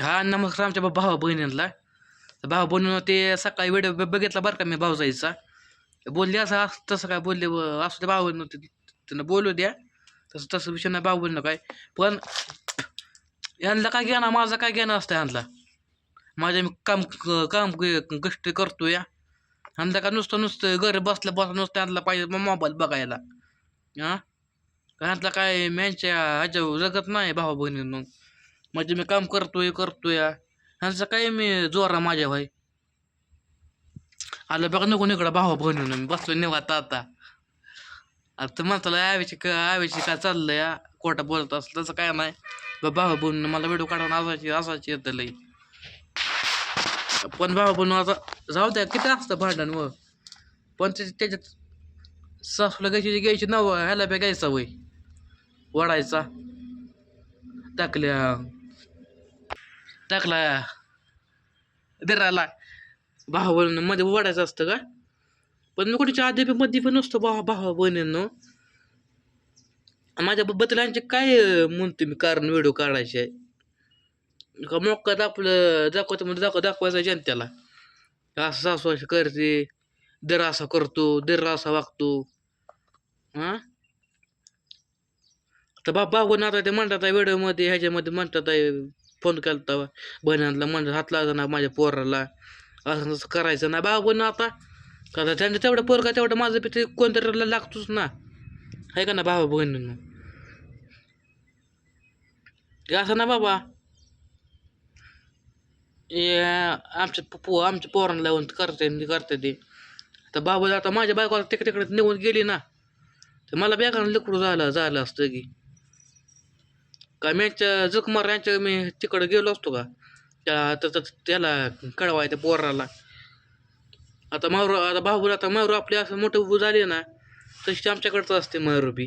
हा नमस्कार आमच्या बा- भावा बहिणींना भावा बहिणीनं ते सकाळी वेड बघितला बरं का मी भाऊजाईचा. बोलले असं असं तसं काय बोलले व- असं भाऊ बहिणी त्यांना बोलू द्या. तसं तसं विषय नाही भाऊ बोलणं काय. पण यांना काय घेणं माझं काय घेणं असतं यांना माझ्या मी काम काम गोष्टी करतो या यांना का नुसतं नुसतं घर बसल्या बसल्या नुसतं यांना पाहिजे मोबाईल बघायला. हां यांना काय यांच्या ह्याच्या जगत नाही भावा बहिणीनं म्हणजे मी काम करतोय करतोय ह्यांचं काय मी जोरा माझ्या भाई आलं बघ नको इकडं भावा बहिणीनं. मी बसलो निवात आता. आता म्हणताला आवीची का आवीची काय चाललंय या कोटा बोलत असलं तसं काय नाही. बा भावा बहिणीनं मला व्हिडिओ काढून असायची असायची येतं लई पण भावा बहिणी आता जाऊ द्या किती असतं भांडण व? पण त्याच्या त्याच्यात सासूला घ्यायची घ्यायची नव ह्याला बे घ्यायचा वय. वडायचा टाकल्या. टाकला. दिराला भावा मध्ये वाढायचं असतं का? पण मी कुठच्या आधी मध्ये पण नसतो भावा भावा बहिणींनो माझ्या बदलांचे काय म्हणते म्हणतो मी कारण व्हिडिओ काढायचे? आहे का मोका आपलं दाखवतो म्हणजे दाखव दाखवायचं जनतेला. असं सासू अशी करते दर असा करतो दर असा वागतो. हां? तर बाबा बाबून आता ते म्हणतात आहे व्हिडिओमध्ये ह्याच्यामध्ये म्हणतात आहे फोन केला होता बहिणांना म्हणजे हात लावायचा ना माझ्या पोराला. असं तसं करायचं ना. बाबून आता. का त्यांचं तेवढं पोर का तेवढं माझं पिते ते कोणतरी लागतोच ना. आहे का ना भावा बहिणीनं? असं ना बाबा. आमच्या पो आमच्या पोरांना लावून करते करते ते. तर बाबा आता माझ्या बायकोला तिकडे तिकडे निघून गेली ना. तर मला बेगानं लिकडू झालं झालं असतं की. का यांच्या जखमार यांच्या मी तिकडं गेलो असतो का त्या त्या- त्याला कळवाय त्या पोराला. आता मारू आता भाऊला आता मारू आपली असं मोठं उभं झाली ना तशी आमच्याकडचं असते मारू बी.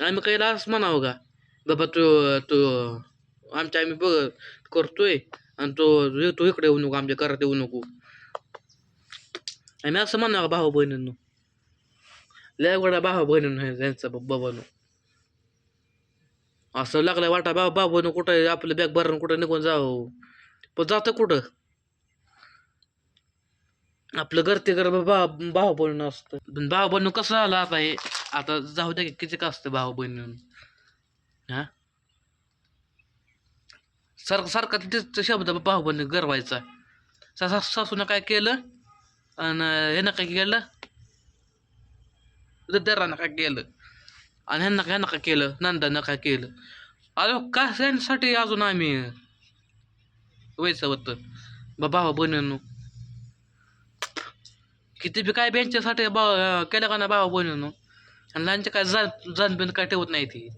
आम्ही काहीला असं म्हणावं का? बाबा तू तू आमच्या आम्ही बघ करतोय आणि तो येतो इकडे येऊ नको आमच्या घरात येऊ नको. आम्ही असं म्हणावं भाऊ बहिणींनो लय भाऊ बहिणींनो त्यांचा बाबानो. असं लागलं वाटा बा बाबानं कुठं आपलं बॅग भरून कुठं निघून जावं? पण जातं कुठं? आपलं घर ते घर बा भाऊ बहीण असतं. पण भाऊ कसं आलं आता हे? आता जाऊ द्या की किती का असतं भाऊ बहिण हा? सारखं सारखा तिथं शब्द भाव बहिण गरवायचा. सासा सासूनं काय केलं? आणि ह्यानं काय केलं? दरानं काय केलं? आणि ह्यांना काय नका केलं? नंदांना काय केलं. अरे कशासाठी अजून आम्ही? व्हायचं होतं बा भावा बहिणींनो. किती बी काय बेंचसाठी बा केलं का ना भावा बहिणींनो? आणि लहानचे काय जाण जाणबिन काय ठेवत नाही ती.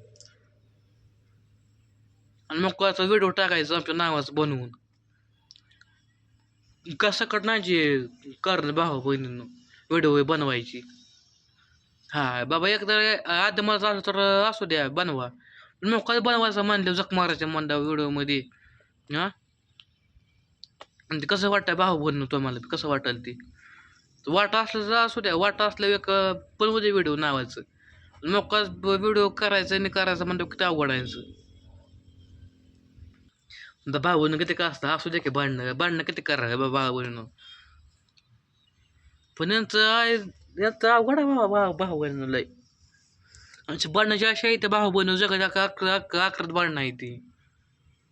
आणि मग कोणाचा व्हिडिओ टाकायचा आमच्या नावाचं बनवून. कसं करण्याची कारण भावा बहिणींनो? व्हिडिओ बनवायची. हा बाबा एकदा आधी मला तर असू द्या बनवा. पण मग बनवायचं म्हणलं जख मारायचं म्हणलं व्हिडिओमध्ये. हा? आणि ते कसं वाटतं भाऊ बनणं तुम्हाला कसं वाटेल ते? वाट असलं तर असू द्या वाट असलं एक बनवू दे व्हिडिओ नावाचं. मग व्हिडिओ करायचं आणि करायचं म्हणलं किती अवघड आता भाऊ किती का असतं असू द्या की भांडणं भांडणं किती करा बाबा भाऊ बहिणं पण यांचं आहे यांचं अवघड आहे भाऊ भाऊ भाऊ बहिणं लय. आमची बनण्याची जी अशी आहे ते भाऊ बहिणं जगाच्या अकरा अकरा अकरात भांडणं आहे ती.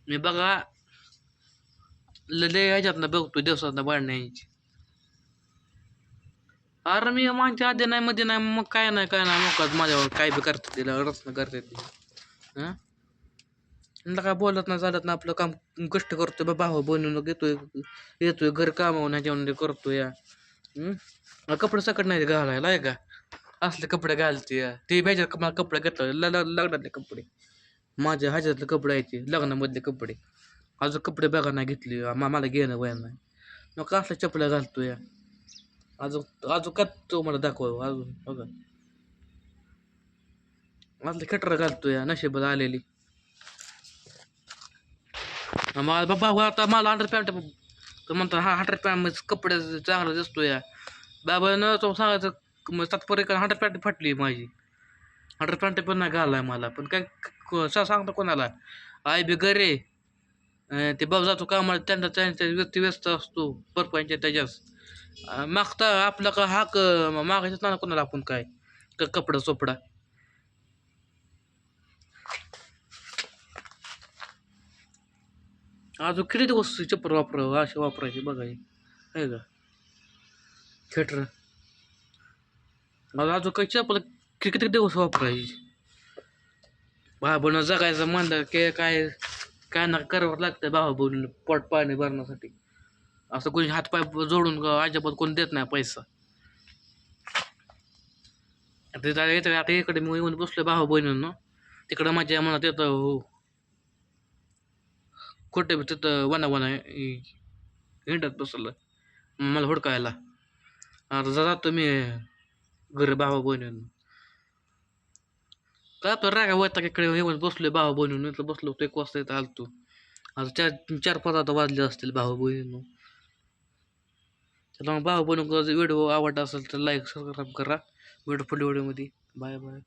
मी बघा ल- लय ह्याच्यातनं बघतो दिवसातनं भांडणं यांची अरे मी माझ्या आधी नाही मध्ये नाही मग काय नाही काय नाही मग माझ्यावर काय बी करतात तिला रचना करतात ती. हां? काय बोलत नाही चालत ना आपलं काम कष्ट करतोय बा भाऊ बनवून घेतोय येतोय घर कामावून ह्याच्यावर करतोय या. कपडे सकट नाही घालायला आहे का? असले कपडे घालते. या. ते भेजात मला कपडे घेतलं ल लग्नातले कपडे. माझ्या ह्याच्यातले कपडे यायचे लग्नामधले कपडे. अजून कपडे बघा नाही घेतले. मला घेणं वया नाही. मग असल्या चपला घालतो या अजून अजून का तो मला दाखव हो, अजून बघा. असले खटर घालतो या नशिबात आलेली. मला बाबा आता मला अंडर पॅन्ट तर म्हणतो हा हंड्रेड पॅन्ट कपडे चांगला दिसतो या बाबा न तो सांगायचं मग तात्पर्य कारण हंड्रेड पॅन्ट फाटली माझी. हंड्रेड पॅन्ट पण नाही घालाय मला. पण काय क- सा- सांगतो कोणाला. आय बी गरे ते बाबा जातो कामाला त्यांचा त्यांच्या व्यक्ती व्यस्त असतो परपंच त्याच्याच मागता आपला का हाक मागायचं ना कोणाला आपण काय का कपडा चोपडा अजून किती वस्तू चप्पल वापरावं असे वापरायचे बघायचे आहे का? थिएटर मला अजून कशी आपल्याला कि- किती दिवस वापरायची. भावा बनवून जगायचं म्हणलं की काय काय ना करावं लागतं भावा बोलून पोट पाणी भरण्यासाठी. असं कोणी हातपाय जोडून अजिबात कोणी देत नाही पैसा. आता येतं आता इकडे मी येऊन बसलो भावा बहिणींना. तिकडं माझ्या मनात येतं हो. कुठे तिथं वना वना हिंडत बसलं मला हुडकायला. आता जातो मी घरी भावा बनवून काय आपलं रागा वैता इकडे येऊन बसलोय भावा बहिणीनं इथं बसलो होतो एक वाजता इथं आलतो. आता चार चार पाच आता वाजले असतील भावा बहिणीनं. त्याला भावा बहिणी व्हिडिओ आवडला असेल तर लाईक सबस्क्राईब करा. व्हिडिओ पुढल्या व्हिडिओमध्ये बाय बाय